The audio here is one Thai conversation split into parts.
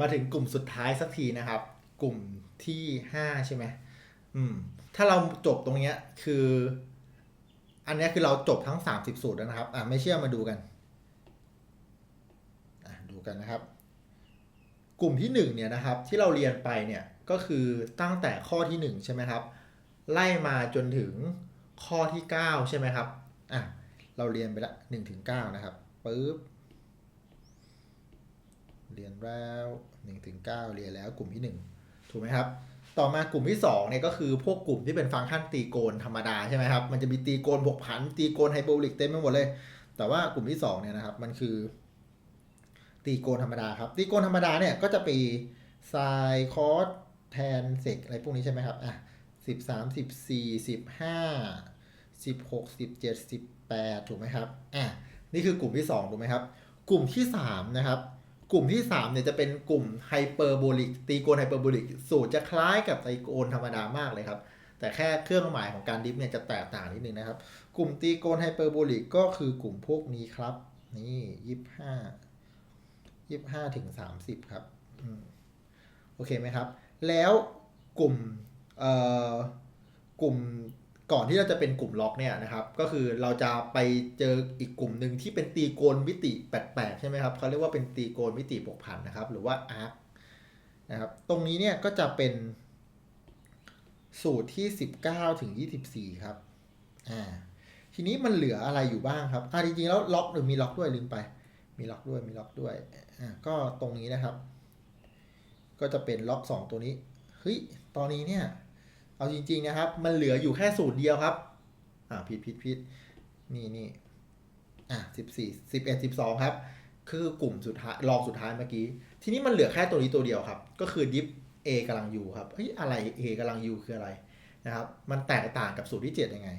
มาถึงกลุ่มสุดท้ายสักทีนะครับ กลุ่มที่ห้าใช่ไหมอืม ถ้าเราจบตรงเนี้ยคือ อันนี้คือเราจบทั้ง 30 สูตรแล้วนะครับ อะไม่เชื่อมาดูกัน อะดูกันนะครับ กลุ่มที่หนึ่งเนี่ยนะครับ ที่เราเรียนไปเนี่ยก็คือตั้งแต่ข้อที่หนึ่งใช่ไหมครับ ไล่มาจนถึงข้อที่ 9 ใช่ไหมครับ อะเราเรียนไปละหนึ่งถึงเก้านะครับปึ๊บ เรียนแล้วหนึ่งถึงเก้าเรียนแล้วกลุ่มที่หนึ่งถูกไหมครับ ต่อมากลุ่มที่สองเนี่ยก็คือพวกกลุ่มที่เป็นฟังก์ชันตีโกนธรรมดาใช่ไหมครับ มันจะมีตีโกนบวกผัน ตีโกนไฮเปอร์โบลิกเต็มไปหมดเลย แต่ว่ากลุ่มที่สองเนี่ยนะครับมันคือ ตีโกนธรรมดาครับ ตีโกนธรรมดาเนี่ยก็จะไปไซคอสแทนเซกอะไรพวกนี้ใช่ไหมครับอะสิบสามสิบสี่สิบห้าสิบหกสิบเจ็ดสิบแปดถูกไหมครับอะนี่คือกลุ่มที่สองถูกไหมครับ กลุ่มที่สามนะครับ กลุ่มที่ 3 เนี่ยจะเป็นกลุ่มไฮเปอร์โบลิกตีโกนไฮเปอร์โบลิกสูตรจะคล้ายกับไตโกนธรรมดามากเลยครับ แต่แค่เครื่องหมายของการดิฟเนี่ยจะแตกต่างนิดนึงนะครับ กลุ่มตีโกนไฮเปอร์โบลิกก็คือกลุ่มพวกนี้ครับ นี่ยี่ห้ายี่ห้าถึงสามสิบครับอโอเคไหมครับ แล้วกลุ่มเอ่อกลุ่ม ก่อนที่เราจะเป็นกลุ่มล็อกเนี่ยนะครับ ก็คือเราจะไปเจออีกกลุ่มหนึ่งที่เป็นตีโกนมิติแปลกๆใช่ไหมครับเขาเรียกว่าเป็นตีโกนมิติบวกผันนะครับ หรือว่าอาร์คนะครับ ตรงนี้เนี่ยก็จะเป็นสูตรที่ 19 ถึง 24 ครับ อ่า ทีนี้มันเหลืออะไรอยู่บ้างครับ อ่าจริงๆแล้วล็อกหรือมีล็อกด้วยลืมไป มีล็อกด้วย มีล็อกด้วย อ่า ก็ตรงนี้นะครับ ก็จะเป็นล็อก 2 ตัวนี้ เฮ้ย ตอนนี้เนี่ย เอาจริง ๆ นะครับ มันเหลืออยู่แค่สูตรเดียวครับ อ่าผิดผิดผิดนี่นี่อะสิบสี่สิบเอ็ดสิบสองครับ คือกลุ่มสุดท้ายลองสุดท้ายเมื่อกี้ ทีนี้มันเหลือแค่ตัวนี้ตัวเดียวครับ ก็คือดิฟ A กำลัง U ครับ เฮ้ย อะไร A กำลัง U คืออะไรนะครับ มันแตกต่างกับสูตรที่ 7 ยังไง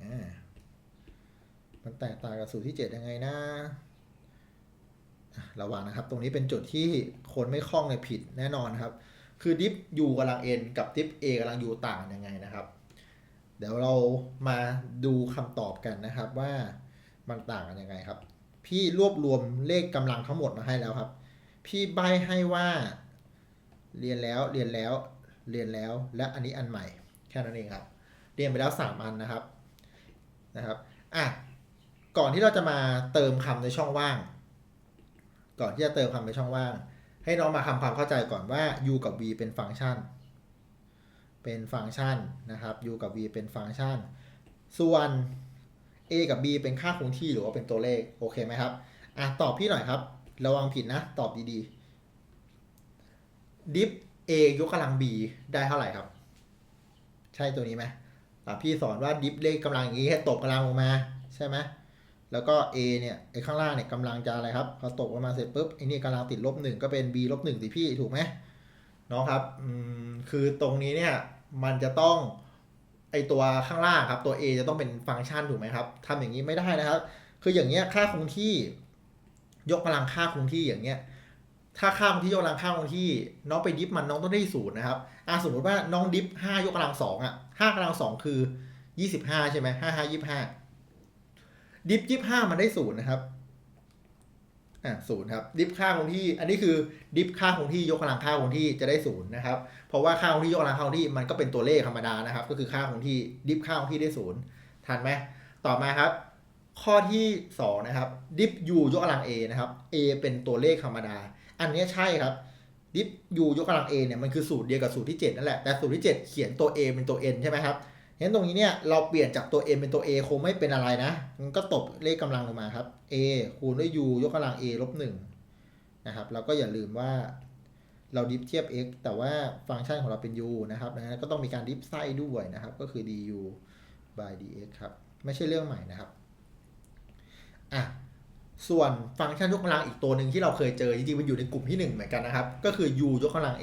อ่ามันแตกต่างกับสูตรที่ 7 ยังไงนะ ระวังนะครับ ตรงนี้เป็นจุดที่คนไม่คล่องในยผิดแน่นอนครับ คือดิฟ U กำลัง N กับดิฟ A กำลัง U ต่างยังไงนะครับ เดี๋ยวเรามาดูคำตอบกันนะครับว่ามันต่างกันยังไงครับ พี่รวบรวมเลขกำลังทั้งหมดมาให้แล้วครับ พี่ใบให้ว่า เรียนแล้วเรียนแล้วเรียนแล้ว และอันนี้อันใหม่แค่นั้นเองครับ เรียนไปแล้วสามอันนะครับนะครับอะก่อนที่เราจะมาเติมคำในช่องว่าง ก่อนที่จะเติมคำในช่องว่าง ให้น้องมาทำความเข้าใจก่อนว่า u กับ v เป็นฟังก์ชัน เป็นฟังก์ชันนะครับ u กับ v เป็นฟังก์ชัน ส่วน a กับ b เป็นค่าคงที่หรือว่าเป็นตัวเลขโอเคไหมครับอะตอบพี่หน่อยครับ ระวังผิดนะ ตอบดีๆดิฟ a ยกกำลัง b ได้เท่าไหร่ครับ ใช่ตัวนี้ไหมอ่พี่สอนว่าดิฟเลขกำลังอย่างนี้ให้ตกกำลังลงมาใช่ไหม แล้วก็ a เนี่ยไอ้ข้างล่างเนี่ยกำลังจะอะไรครับพอตกลงมาเสร็จปุ๊บไอ้นี่กำลังติดลบหนึ่งก็เป็น b ลบหนึ่งสิพี่ถูกไหมน้องครับอืมคือตรงนี้เนี่ยมันจะต้องไอตัวข้างล่างครับตัว a จะต้องเป็นฟังก์ชันถูกไหมครับทำอย่างนี้ไม่ได้นะครับ คืออย่างเงี้ยค่าคงที่ ยกกำลังค่าคงที่อย่างเงี้ยถ้าค่าคงที่ยกกำลังค่าคงที่ น้องไปดิฟมันน้องต้องได้ศูนย์นะครับอะสมมติว่าน้องดิฟห้ายกกำลังสองอะห้ากำลังสองคือยี่สิบห้าใช่ไหมห้าห้ายี่สิบห้า ดิฟยี่ห้ามันได้ศูนย์นะครับอะศูนย์ครับ ดิฟค่าคงที่ อันนี้คือดิฟค่าคงที่ยกกำลังค่าคงที่จะได้ศูนย์นะครับ เพราะว่าค่าคงที่ยกกำลังค่าคงที่มันก็เป็นตัวเลขธรรมดานะครับ ก็คือค่าคงที่ดิฟค่าคงที่ได้ศูนย์ทันไหมต่อมาครับ ข้อที่สองนะครับดิฟ u ยกกำลัง a นะครับ a เป็นตัวเลขธรรมดา อันนี้ใช่ครับดิฟ u ยกกำลัง a เนี่ยมันคือสูตรเดียวกับสูตรที่ 7 นั่นแหละแต่สูตรที่ 7 เขียนตัว a เป็นตัว n ใช่ไหมครับ งั้นตรงนี้เนี่ยเราเปลี่ยนจากตัว n เป็นตัว a คงไม่เป็นอะไรนะมันก็ตบเลขกำลังลงมาครับ a คูณด้วย u ยกกำลัง a ลบหนึ่งนะครับเราก็อย่าลืมว่าเราดิฟเทียบ x แต่ว่าฟังก์ชันของเราเป็น u นะครับดังนั้นก็ต้องมีการดิฟไส้ด้วยนะครับ ก็คือ du by dx ครับ ไม่ใช่เรื่องใหม่นะครับอะส่วนฟังก์ชันยกกำลังอีกตัวหนึ่งที่เราเคยเจอจริงๆมันอยู่ในกลุ่มที่ 1 เหมือนกันนะครับ ก็คือ u ยกกำลัง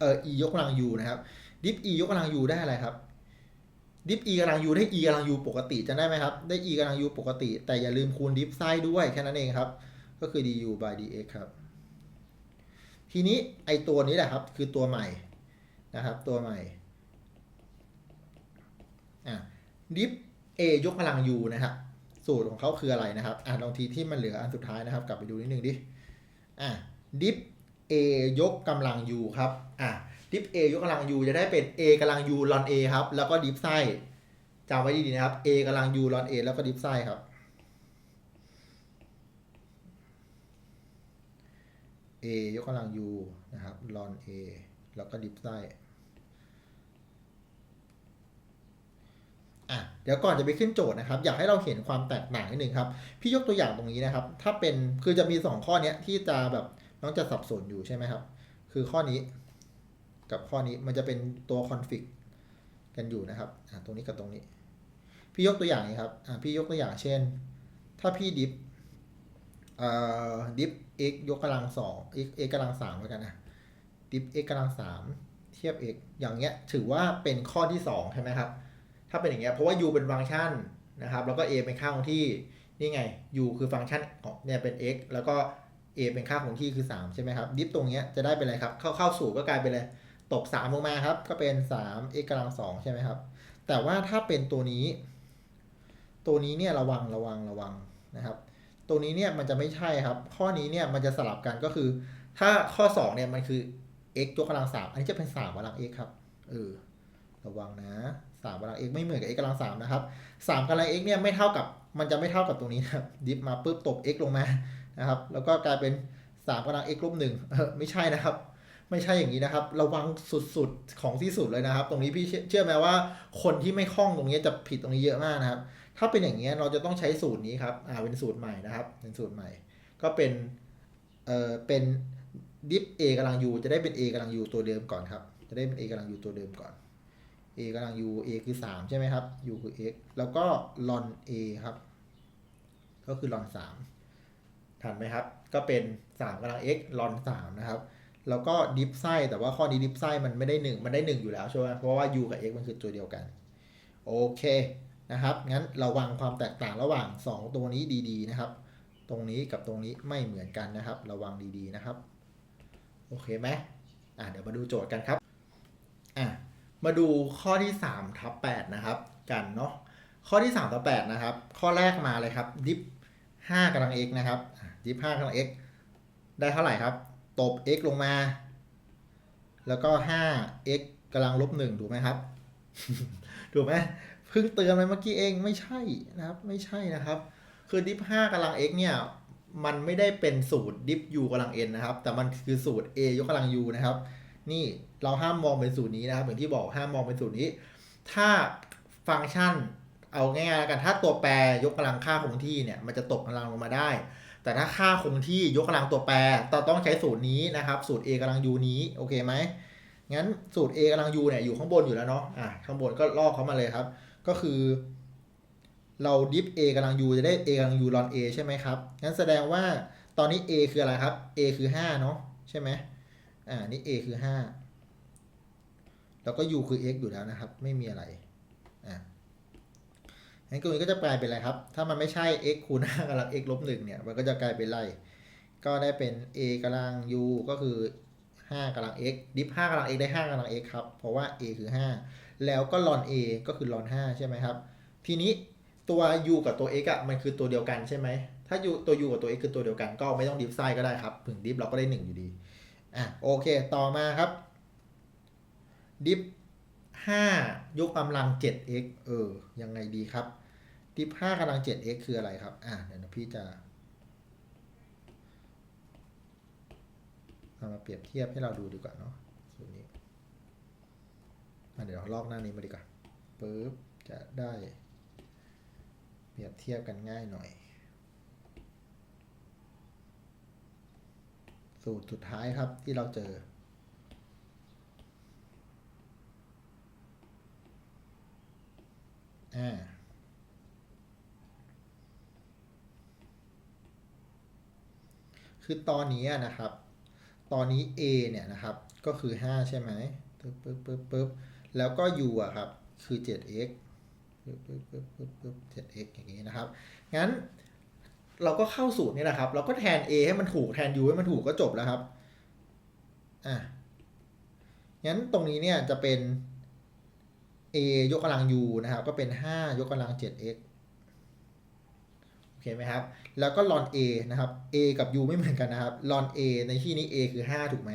เอ่อ e ยกกำลัง u นะครับ diff e ยกกำลัง u ได้อะไรครับ diff e กำลัง u ได้ e กำลัง u ปกติจะได้ไหมครับ ได้ e กำลัง u ปกติ แต่อย่าลืมคูณ diff ไส้ด้วยแค่นั้นเองครับ ก็คือ du by dx ครับ ทีนี้ไอตัวนี้แหละครับ คือตัวใหม่นะครับ ตัวใหม่อะ diff a ยกกำลัง u นะครับสูตรของเขาคืออะไรนะครับอะลองทีที่มันเหลืออันสุดท้ายนะครับ กลับไปดูนิดนึงดิอะ diff a a ยกกำลัง u ครับอะ diff a ยกกำลัง u จะได้เป็น a กำลัง u ลอน a ครับ แล้วก็ diff ไส้จำไว้ดีๆนะครับ a กำลัง u ลอน a แล้วก็ diff ไส้ครับ a ยกกำลัง u นะครับลอน a แล้วก็ diff ไส้อะเดี๋ยวก่อนจะไปขึ้นโจทย์นะครับ อยากให้เราเห็นความแตกต่างนิดนึงครับ พี่ยกตัวอย่างตรงนี้นะครับ ถ้าเป็นคือจะมี 2 ข้อเนี้ยที่จะแบบน้องจะสับสนอยู่ใช่ไหมครับ คือข้อนี้ กับข้อนี้มันจะเป็นตัวคอนฟิกกันอยู่นะครับตรงนี้กับตรงนี้ พี่ยกตัวอย่างนี้ครับพี่ยกตัวอย่างเช่น ถ้าพี่ดิฟอ่อดิฟ x ยกกำลังสอง x x กำลังสามแล้วกันนะดิฟ x กำลังสามเทียบ x อย่างเงี้ยถือว่าเป็นข้อที่สองใช่ไหมครับ ถ้าเป็นอย่างเงี้ยเพราะว่า u เป็นฟังก์ชันนะครับแล้วก็ a เป็นค่าคงที่นี่ไง u คือฟังก์ชันของเนี่ยเป็น x แล้วก็ a เป็นค่าคงที่คือ 3 ใช่ไหมครับ ดิฟตรงเนี้ยจะได้เป็นอะไรครับ เข้าเข้าสู่ก็กลายเป็นอะไร ตก 3 ลงมาครับ ก็เป็น 3 x กำลัง 2 ใช่ไหมครับ แต่ว่าถ้าเป็นตัวนี้ ตัวนี้เนี่ยระวังระวังระวังนะครับ ตัวนี้เนี่ยมันจะไม่ใช่ครับ ข้อนี้เนี่ยมันจะสลับกันก็คือ ถ้าข้อ 2 เนี่ยมันคือ x ยกกำลัง 3 อันนี้จะเป็น 3กำลัง x ครับ เออ ระวังนะสามกำลัง x ไม่เหมือนกับ x กำลังสามนะครับสามกำลัง x เนี่ยไม่เท่ากับ มันจะไม่เท่ากับตรงนี้นะครับ ดิฟมาปุ๊บตก x ลงมา นะครับ แล้วก็กลายเป็นสามกำลัง x ลบหนึ่งเออไม่ใช่นะครับ ไม่ใช่อย่างนี้นะครับ ระวังสุดๆของที่สุดเลยนะครับ ตรงนี้พี่เชื่อไหมว่าคนที่ไม่คล่องตรงนี้จะผิดตรงนี้เยอะมากนะครับ ถ้าเป็นอย่างนี้เราจะต้องใช้สูตรนี้ครับอ่าเป็นสูตรใหม่นะครับเป็นสูตรใหม่ ก็เป็นเอ่อเป็นดิฟ a กำลัง u จะได้เป็น a กำลัง u ตัวเดิมก่อนครับ จะได้เป็น a กำลัง u ตัวเดิมก่อน a กำลัง u a คือ 3 ใช่ไหมครับ u คือ x แล้วก็ ln a ครับ ก็คือ ln 3ทันไหมครับ ก็เป็น3กำลัง x ln 3นะครับ แล้วก็ดิฟไส้แต่ว่าข้อนี้ดิฟไส้มันไม่ได้ 1 มันได้ 1 อยู่แล้วใช่ไหมเพราะว่า u กับ x มันคือตัวเดียวกัน โอเคนะครับ งั้นระวังความแตกต่างระหว่าง 2 ตัวนี้ดีๆนะครับ ตรงนี้กับตรงนี้ไม่เหมือนกันนะครับ ระวังดีๆนะครับ โอเคไหมอะเดี๋ยวมาดูโจทย์กันครับอะมาดูข้อที่3ทับ8นะครับ กันเนาะข้อที่3ทับ8นะครับ ข้อแรกมาเลยครับดิฟ5กำลัง x นะครับดิฟ5กำลัง x ได้เท่าไหร่ครับ ตบ x ลงมา แล้วก็ 5 x กำลังลบ1ถูกไหมครับ ถูกไหมเพิ่งเตือนไปเมื่อกี้เองไม่ใช่นะครับ ไม่ใช่นะครับ คือดิฟ5กำลัง x เนี่ย มันไม่ได้เป็นสูตรดิฟ u กำลัง n นะครับ แต่มันคือสูตร a ยกกำลัง u นะครับ นี่เราห้ามมองเป็นสูตรนี้นะครับ อย่างที่บอกห้ามมองเป็นสูตรนี้ ถ้าฟังก์ชันเอาง่ายๆแล้วกัน ถ้าตัวแปรยกกำลังค่าคงที่เนี่ย มันจะตกกำลังลงมาได้ แต่ถ้าค่าคงที่ยกกำลังตัวแปรต้องใช้สูตรนี้นะครับ สูตร a กำลัง u นี้โอเคไหมงั้นสูตร a กำลัง u เนี่ยอยู่ข้างบนอยู่แล้วเนาะอะข้างบนก็ลอกเขามาเลยครับ ก็คือ เราดิฟ a กำลัง u จะได้ a กำลัง u ลอน a ใช่ไหมครับงั้นแสดงว่าตอนนี้ a คืออะไรครับ a คือ5เนาะใช่ไหมอ่านี่ a คือ5แล้วก็ u คือ x อยู่แล้วนะครับ ไม่มีอะไร งั้นตรงนี้ก็จะกลายเป็นอะไรครับ ถ้ามันไม่ใช่ x คูณ5กำลัง x ลบ1เนี่ย มันก็จะกลายเป็นไร ก็ได้เป็น a กำลัง u ก็คือ 5กำลัง x ดิฟ5กำลัง x ได้ 5กำลัง x ครับ เพราะว่า a คือ 5 แล้วก็ ln a ก็คือ ln 5ใช่ไหมครับ ทีนี้ตัว u กับตัว x อะ มันคือตัวเดียวกันใช่ไหม ถ้า u ตัว u กับตัว x คือตัวเดียวกัน ก็ไม่ต้องดิฟไซด์ก็ได้ครับ ถึงดิฟเราก็ได้ 1 อยู่ดี อะโอเค ต่อมาครับ ดิฟ5ยกกำลัง 7x เออ ยังไงดีครับ ดิฟ5กำลัง 7x คืออะไรครับ อะเดี๋ยวพี่จะเอามาเปรียบเทียบให้เราดูดีกว่าเนาะสูตรนี้อะเดี๋ยวเราลอกหน้านี้มาดีกว่าปึ๊บจะได้ เปรียบเทียบกันง่ายหน่อย สูตรสุดท้ายครับที่เราเจออ่า คือตอนนี้นะครับ ตอนนี้ a เนี่ยนะครับ ก็คือ 5 ใช่ไหมปึ๊บปึ๊บปึ๊บปึ๊บแล้วก็ u อะครับ คือ 7x ปึ๊บปึ๊บปึ๊บปึ๊บปึ๊บ 7x อย่างนี้นะครับ งั้นเราก็เข้าสูตรนี่แหละครับ เราก็แทน a ให้มันถูก แทน u ให้มันถูกก็จบแล้วครับ อะ งั้นตรงนี้เนี่ยจะเป็น a ยกกำลัง u นะครับ ก็เป็น 5 ยกกำลัง 7x โอเคไหมครับ แล้วก็ลอน A นะครับ A กับ U ไม่เหมือนกันนะครับลอน A ในที่นี้ A คือ 5 ถูกไหม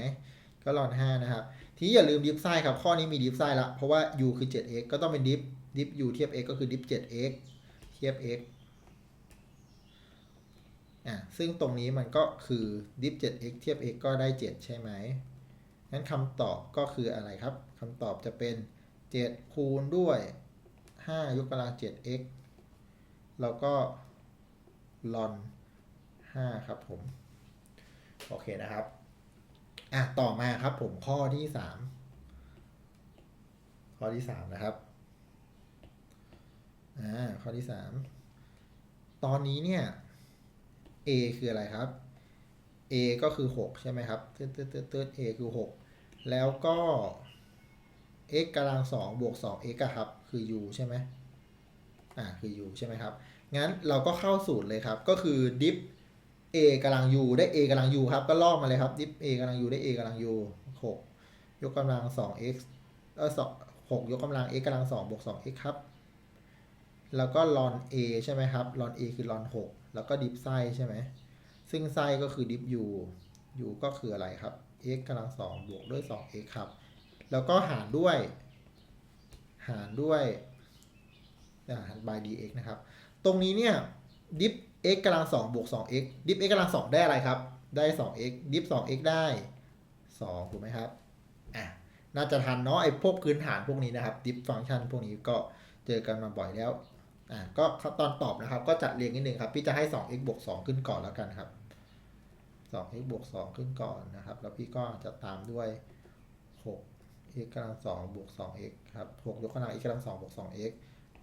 ก็ลอน 5 นะครับ ทีนี้อย่าลืมดิฟไซครับ ข้อนี้มีดิฟไซละ เพราะว่า U คือ 7x ก็ต้องเป็นดิฟ ดิฟ U เทียบ x ก็คือดิฟ 7x เทียบ x อะ ซึ่งตรงนี้มันก็คือดิฟ 7x เทียบ x ก็ได้ 7 ใช่ไหมงั้นคำตอบก็คืออะไรครับคำตอบจะเป็น 7 คูณด้วย 5 ยกกำลัง 7x แล้วก็ ลอน5ครับผม โอเคนะครับ อะ ต่อมาครับผมข้อที่3ข้อที่3นะครับ อ่า ข้อที่3ตอนนี้เนี่ย a คืออะไรครับ a ก็คือ 6 ใช่ไหมครับเติร์ดเติร์ดเติร์ดเติร์ด a คือ 6 แล้วก็ x กำลัง2บวก 2x อะครับ คือ u ใช่ไหม อ่าคือ u ใช่ไหมครับ งั้นเราก็เข้าสูตรเลยครับ ก็คือ diff a กำลัง u ได้ a กำลัง u ครับ ก็ลอกมาเลยครับ diff a กำลัง u ได้ a กำลัง u 6 ยกกำลัง 2x เออ2 6ยกกำลัง x กำลัง2บวก 2x ครับ แล้วก็ ln a ใช่ไหมครับ ln a คือ ln 6แล้วก็ diff ไส้ใช่ไหม ซึ่งไส้ก็คือ diff u u ก็คืออะไรครับ x กำลัง2บวกด้วย 2x ครับ แล้วก็หารด้วย หารด้วย หาร by dx นะครับ ตรงนี้เนี่ย diff x กำลัง2บวก 2x diff x กำลัง2ได้อะไรครับ ได้ 2x diff 2x ได้2ถูกไหมครับอะน่าจะทันเนาะไอ้พวกพื้นฐานพวกนี้นะครับ diff ฟังก์ชันพวกนี้ก็เจอกันมาบ่อยแล้วอะก็ตอนตอบนะครับ ก็จัดเรียงนิดนึงครับ พี่จะให้ 2x บวก2ขึ้นก่อนแล้วกันครับ 2x บวก2ขึ้นก่อนนะครับ แล้วพี่ก็จะตามด้วย6 x กำลัง2บวก 2x ครับ6ยกกำลัง x กำลัง2บวก 2x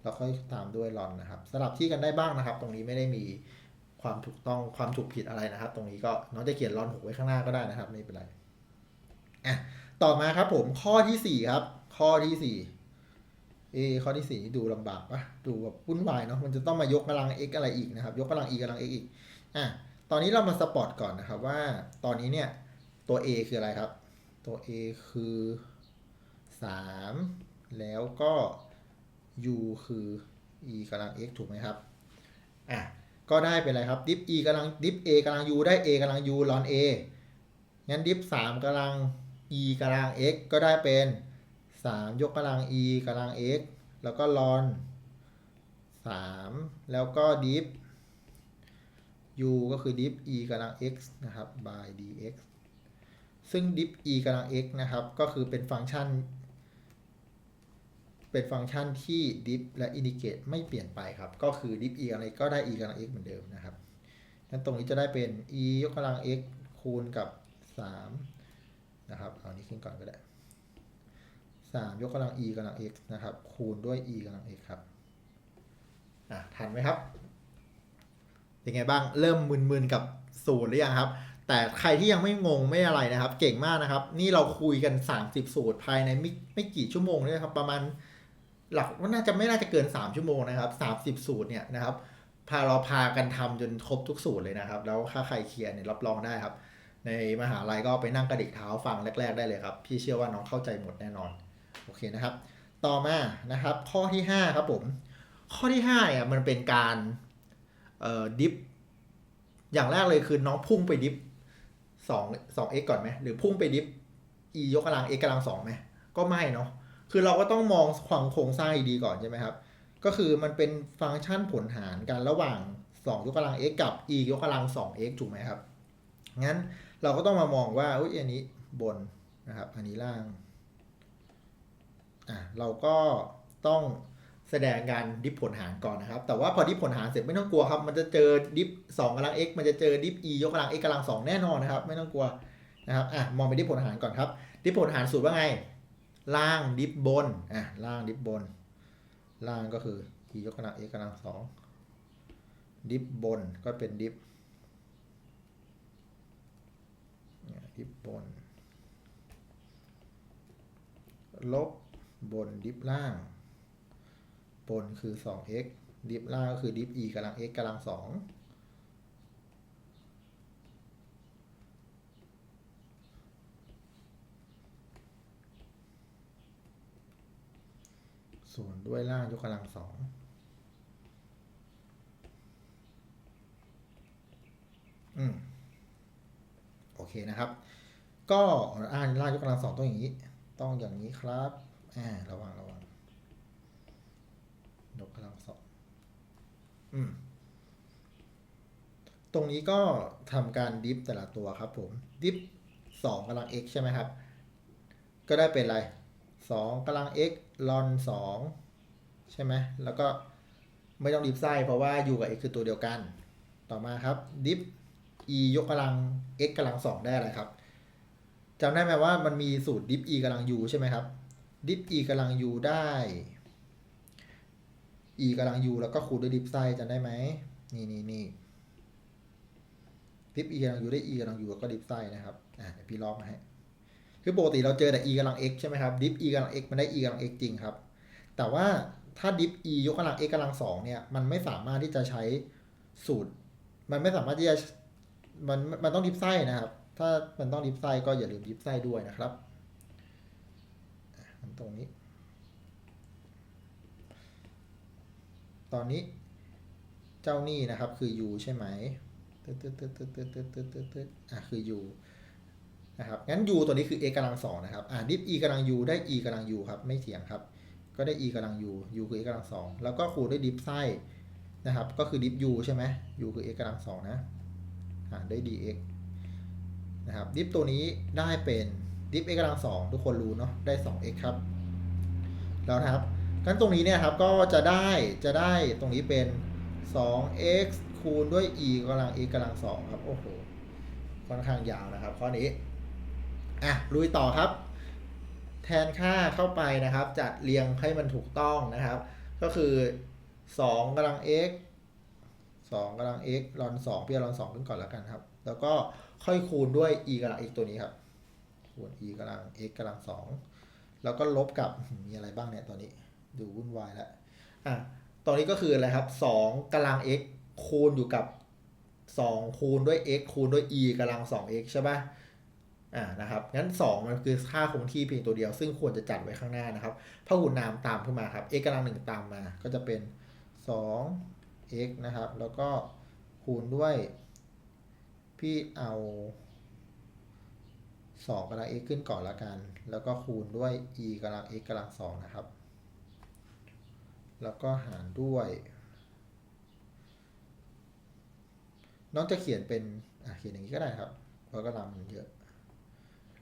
แล้วค่อยตามด้วยลอนนะครับสลับที่กันได้บ้างนะครับ ตรงนี้ไม่ได้มีความถูกต้องความถูกผิดอะไรนะครับ ตรงนี้ก็น้องจะเขียนลอน6ไว้ข้างหน้าก็ได้นะครับ ไม่เป็นไรอะต่อมาครับผมข้อที่4ครับ ข้อที่4เอข้อที่สี่นี่ดูลำบากปะดูแบบวุ่นวายเนาะมันจะต้องมายกกำลัง x อะไรอีกนะครับ ยกกำลัง e กำลัง x อีกอะตอนนี้เรามาสปอร์ตก่อนนะครับว่าตอนนี้เนี่ยตัว a คืออะไรครับ ตัว a คือ 3 แล้วก็ u คือ e กำลัง x ถูกไหมครับ อะ ก็ได้เป็นอะไรครับ diff e กำลัง diff a กำลัง u ได้ a กำลัง u ln a งั้น diff 3กำลัง e กำลัง x ก็ได้เป็น 3 ยกกำลัง e กำลัง x แล้วก็ ln 3แล้วก็ diff u ก็คือ diff e กำลัง x นะครับ by dx ซึ่ง diff e กำลัง x นะครับ ก็คือเป็นฟังก์ชัน เป็นฟังก์ชันที่ diff และ indicate ไม่เปลี่ยนไปครับ ก็คือ diff e อะไรก็ได้ e กำลัง x เหมือนเดิมนะครับนั้นตรงนี้จะได้เป็น e ยกกำลัง x คูณกับ 3 นะครับ เอานี้ขึ้นก่อนก็ได้ 3 ยกกำลัง e กำลัง x นะครับ คูณด้วย e กำลัง x ครับ อะ ทันไหมครับ เป็นไงบ้าง เริ่มมึนๆกับสูตรหรือยังครับ แต่ใครที่ยังไม่งงไม่อะไรนะครับ เก่งมากนะครับ นี่เราคุยกัน 30 สูตรภายในไม่ไม่กี่ชั่วโมงเนี่ยครับ ประมาณ หลักว่าน่าจะไม่น่าจะเกิน 3 ชั่วโมงนะครับ 30 สูตรเนี่ยนะครับพาเราพากันทำจนครบทุกสูตรเลยนะครับ แล้วถ้าใครเคลียร์เนี่ยรับรองได้ครับ ในมหาลัยก็ไปนั่งกระดิกเท้าฟังแรก ๆ ได้เลยครับ พี่เชื่อว่าน้องเข้าใจหมดแน่นอน โอเคนะครับ ต่อมานะครับ ข้อที่ 5 ครับผม ข้อที่5เนี่ยมันเป็นการเอ่อดิฟอย่างแรกเลยคือน้องพุ่งไปดิฟสองสอง x ก่อนไหมหรือพุ่งไปดิฟ e ยกกำลัง x กำลังสองไหมก็ไม่เนาะ คือเราก็ต้องมองความโครงสร้างดีก่อนใช่ไหมครับ ก็คือมันเป็นฟังก์ชันผลหารกันระหว่าง 2 ยกกำลัง x กับ e ยกกำลัง 2x ถูกไหมครับ งั้นเราก็ต้องมามองว่าอุ้ยอันนี้บนนะครับ อันนี้ล่าง อะเราก็ต้องแสดงการดิฟผลหารก่อนนะครับ แต่ว่าพอดิฟผลหารเสร็จไม่ต้องกลัวครับ มันจะเจอดิฟ2กำลัง x มันจะเจอดิฟ e ยกกำลัง x กำลัง2แน่นอนนะครับ ไม่ต้องกลัวนะครับ อะ มองไปดิฟผลหารก่อนครับ ดิฟผลหารสูตรว่าไง ล่างดิฟบน อะ ล่างดิฟบน ล่างก็คือ e ยกกำลัง x กำลัง2ดิฟบนก็เป็นดิฟเนี่ยดิฟบน ลบบนดิฟล่าง บนคือ 2x ดิฟล่างก็คือดิฟ e กำลัง x กำลัง2 ส่วนด้วยล่างยกกำลังสองอืมโอเคนะครับ ก็อ่านล่างยกกำลังสองต้องอย่างนี้ ต้องอย่างนี้ครับอ่าระวังระวังยกกำลังสองอืมตรงนี้ก็ทำการดิฟแต่ละตัวครับผมดิฟสองกำลัง x ใช่ไหมครับ ก็ได้เป็นอะไรสองกำลัง x ลอนสองใช่ไหมแล้วก็ไม่ต้องดิฟไส้เพราะว่า u กับ x คือตัวเดียวกัน ต่อมาครับดิฟ e ยกกำลัง x กำลังสองได้อะไรครับจำได้ไหมว่ามันมีสูตรดิฟ e กำลัง u ใช่ไหมครับดิฟ e กำลัง u ได้ e กำลัง u แล้วก็คูณด้วยดิฟไส้จำได้ไหมนี่นี่นี่ดิฟ e กำลัง u ได้ e กำลัง u แล้วก็ดิฟไส้นะครับอ่าเดี๋ยวพี่ลอกมาให้ คือปกติเราเจอแต่ e กำลัง x ใช่ไหมครับ ดิฟ e กำลัง x มันได้ e กำลัง x จริงครับ แต่ว่าถ้าดิฟ e ยกกำลัง x กำลังสองเนี่ย มันไม่สามารถที่จะใช้สูตร มันไม่สามารถที่จะ มัน มันต้องดิฟไส้นะครับ ถ้ามันต้องดิฟไส้ก็อย่าลืมดิฟไส้ด้วยนะครับ ตรงนี้ ตอนนี้เจ้านี่นะครับคือ u ใช่ไหมตึ๊ดตึ๊ดตึ๊ดตึ๊ดตึ๊ดตึ๊ดตึ๊ดอะคือ u นะครับงั้น u ตัวนี้คือ x กำลังสองนะครับอะดิฟ e กำลัง u ได้ e กำลัง u ครับไม่เถียงครับ ก็ได้ e กำลัง u u คือ x กำลังสองแล้วก็คูณด้วยดิฟไส้นะครับก็คือดิฟ u ใช่ไหม u คือ x กำลังสองนะอะได้ dx นะครับดิฟตัวนี้ได้เป็นดิฟ x กำลังสองทุกคนรู้เนาะได้ 2x ครับ แล้วนะครับงั้นตรงนี้เนี่ยครับก็จะได้จะได้ตรงนี้เป็น 2x คูณด้วย e กำลัง x กำลังสองครับ โอ้โหค่อนข้างยาวนะครับข้อนี้ อะลุยต่อครับ แทนค่าเข้าไปนะครับ จัดเรียงให้มันถูกต้องนะครับ ก็คือ 2กำลัง x 2กำลัง x ลอน2พี่เอาลอน2ขึ้นก่อนแล้วกันครับ แล้วก็ค่อยคูณด้วย e กำลัง x ตัวนี้ครับ คูณ e กำลัง x กำลัง 2 แล้วก็ลบกับมีอะไรบ้างเนี่ยตอนนี้ ดูวุ่นวายแล้วอะตอนนี้ก็คืออะไรครับ 2กำลัง x คูณอยู่กับ 2 คูณด้วย x คูณด้วย e กำลัง 2x ใช่ปะ อ่านะครับงั้น 2 มันคือค่าคงที่เพียงตัวเดียว ซึ่งควรจะจัดไว้ข้างหน้านะครับพหุนามตามขึ้นมาครับ x กำลัง1ตามมา ก็จะเป็น 2x นะครับ แล้วก็คูณด้วย พี่เอา 2กำลัง x ขึ้นก่อนละกัน แล้วก็คูณด้วย e กำลัง x กำลัง2นะครับ แล้วก็หารด้วย น้องจะเขียนเป็น อะเขียนอย่างนี้ก็ได้ครับเพราะกำลังมันเยอะ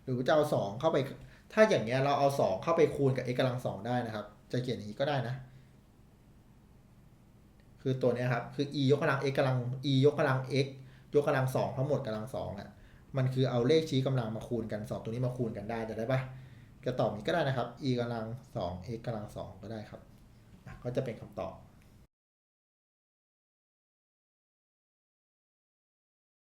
หรือจะเอาสองเข้าไป ถ้าอย่างเงี้ยเราเอาสองเข้าไปคูณกับ x กำลังสองได้นะครับ จะเขียนอย่างนี้ก็ได้นะ คือตัวเนี้ยครับ คือ e ยกกำลัง x กำลัง e ยกกำลัง x ยกกำลังสองทั้งหมดกำลังสองอะ มันคือเอาเลขชี้กำลังมาคูณกันสองตัวนี้มาคูณกันได้จะได้ปะจะตอบนี้ก็ได้นะครับ e กำลังสอง x กำลังสองก็ได้ครับ ก็จะเป็นคำตอบ